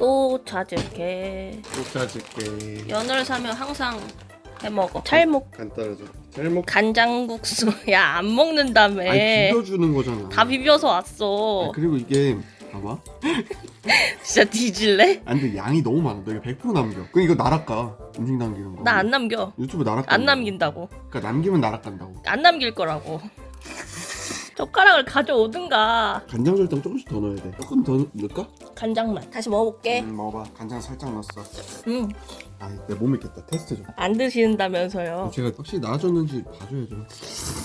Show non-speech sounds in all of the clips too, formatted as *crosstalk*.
또 찾을게. 또 찾을게. 연어를 사면 항상 해 먹어. 찰목 간 떨어져. 잘 먹. 간장국수. *laughs* 야 안 먹는다며. 아니 비벼주는 거잖아. 다 비벼서 아, 왔어. 그리고 이게 봐봐. *laughs* 진짜 뒤질래? 아 근데 양이 너무 많아. 너 이거 100% 남겨. 그 이거 나락가. 음식 남기는 거. 나 안 남겨. 유튜브 나락. 안 남긴다고. 그러니까 남기면 나락 간다고. 안 남길 거라고. 젓가락을 가져오든가. 간장 설탕 조금씩 더 넣어야 돼. 조금 더 넣을까? 간장만. 다시 먹어볼게. 음, 먹어봐. 간장 살짝 넣었어. 음, 아, 내못 믿겠다. 테스트 좀. 안 드시는다면서요. 제가 확실히 나아졌는지 봐줘야죠.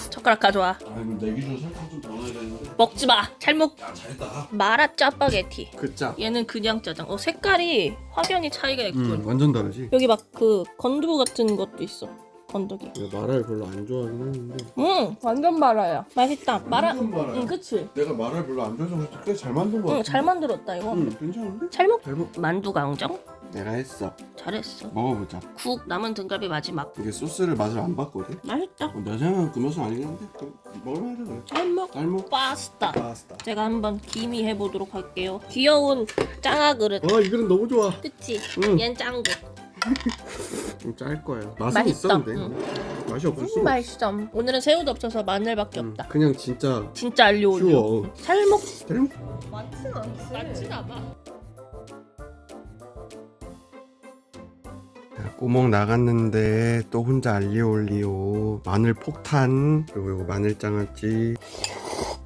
젓가락 가져와. 아, 그럼 내 기준 설탕 좀 더 넣어야 되는데. 먹지 마. 찰목 야, 잘했다. 마라 짜파게티. 그 짜. 얘는 그냥 짜장. 어 색깔이 확연히 차이가 있군. 음, 완전 다르지. 여기 막 그 건두부 같은 것도 있어. 건더기. 내가 마라를 별로 안 좋아하긴 하는데. 음, 완전 마라야. 맛있다. 마라. 완전 마라야. 응, 그치. 내가 마라를 별로 안 좋아해서 그렇지 꽤잘 만든 거 같아. 응, 잘 만들었다 이거. 응, 괜찮은데? 찰목 잘 먹. 만두 강정. 내가 했어. 잘했어. 먹어보자. 국 남은 등갈비 마지막. 이게 소스를 맛을 안 봤거든. 맛있다. 어, 내 생각은 그 맛은 아니긴 한데 그 먹을만하다 그래. 찰목 쌀먹. 파스타. 파스타. 제가 한번 기미 해보도록 할게요. 귀여운 짱아 그릇. 아 이거는 너무 좋아. 그치? 응. 얜 짱구. 좀 짤 거야. 맛은 맛있다. 있었는데 응. 맛이 없을 수가 음, 맛있어. 오늘은 새우도 없어서 마늘밖에 음, 없다. 그냥 진짜 진짜 알려 올려. 쉬워. 찰목 쌀먹. 많진 않지. 많진 않아. 꼬목 나갔는데 또 혼자 알리오 올리오 마늘 폭탄 그리고 이거 마늘 장아찌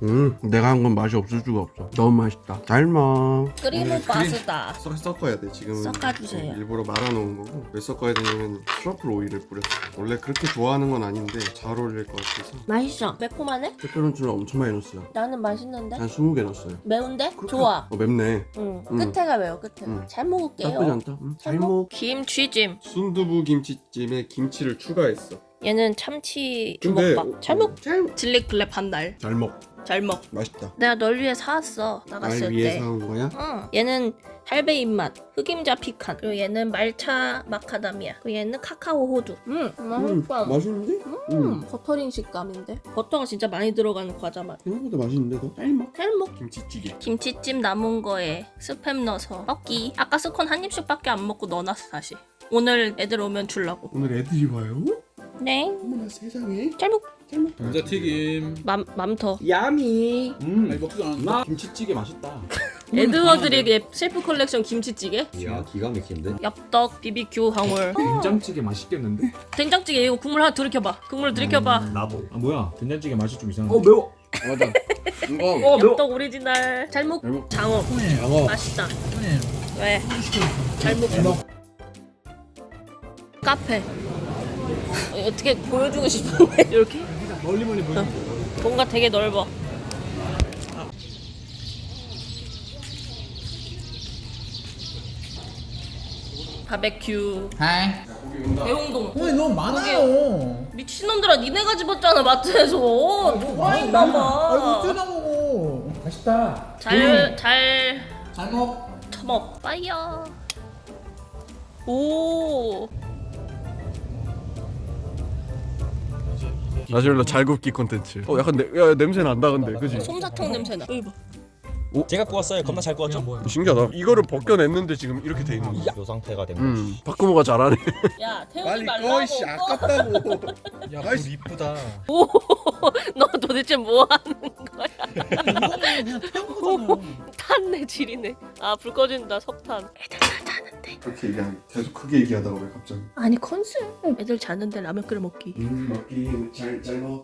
음 내가 한 건 맛이 없을 수가 없어 너무 맛있다 잘 먹. 그리고 파스타. 섞, 섞어야 돼 지금 섞어주세요. 일부러 말아놓은 거고 왜 섞어야 되냐면 트러플 오일을 뿌렸어 원래 그렇게 좋아하는 건 아닌데 잘 어울릴 것 같아서 맛있어. 매콤하네? 페페론치노 엄청 많이 넣었어요 나는 맛있는데? 한 20개 넣었어요 매운데? 그렇게- 좋아. 어 맵네 응. 음. 끝에가 매워, 끝에가. 음. 잘 나쁘지 먹을게요. 않다 음, 잘 먹. 김치찜. 순두부 김치찜에 김치를 추가했어 얘는 참치 근데 주먹밥. 잘 먹. 잘, 질릭 블랙 반달. 잘 먹. 잘 먹. 맛있다 내가 널 위해 사왔어. 날 나갔을 위해 때. 사온 거야? 응. 얘는 할배 입맛, 흑임자 피칸. 그리고 얘는 말차 마카다미아. 그리고 얘는 카카오 호두. 음, 맛있다. 맛있는데? 음. 버터링 식감인데? 버터가 진짜 많이 들어가는 과자 맛. 생각보다 맛있는데 너? 쌀먹 찰목 김치찌개 김치찜 남은 거에 스팸 넣어서 먹기. 아까 스콘 한 입씩밖에 안 먹고 넣어놨어 다시. 오늘 애들 오면 주려고. 오늘 애들이 와요? 네. 어머나 세상에 짤목 감자튀김 맘 맘터. 야미. 아니 먹지도 않았는데 나 김치찌개 맛있다. *laughs* 에드워드릭의 셀프 컬렉션 김치찌개. 이야 기가 막힌데. 엽떡 BBQ 황홀. *laughs* 된장찌개 맛있겠는데? 된장찌개 이거 국물 하나 들이켜봐. 국물 들이켜봐. 나도. 아 뭐야? 된장찌개 맛이 좀 이상한데. 어 매워. 맞아 이거 어 매워. 엽떡 오리지널. 잘목. 장어. 장어 맛있다. 왜? 잘목. 카페. 어, 어떻게 보여주고 싶은데 *laughs* 이렇게? 멀리 멀리 보여. 뭔가 되게 넓어. 바베큐. 하이. 대홍동. 형이 너무 많아요. 미친놈들아 니네가 집었잖아 마트에서. 노라인가봐 어쩌라고. 맛있다. 잘 잘. 잘 먹. 처먹. 파이어. 오 나중에 잘 굽기 콘텐츠. 어 약간 내, 야, 냄새 난다 근데. 그지? 솜사탕 냄새 나. 여기 봐. 제가 구웠어요. 겁나 잘 구웠죠? 신기하다. 이거를 벗겨냈는데 지금 이렇게 돼 있는 거야. 요 상태가 된 거죠. 음 박구모가 잘하네. 야 태우지 말라고. 아깝다고. *laughs* 야, 물 이쁘다. *laughs* 너 도대체 뭐 하는 거야? *laughs* 탄내 지리네. 아 불 꺼진다. 석탄. 애들 다 자는데 그렇게 얘기 계속 크게 얘기하다가 왜 갑자기? 아니 컨셉 애들 자는데 라면 끓여 먹기. 음 먹기 잘잘 먹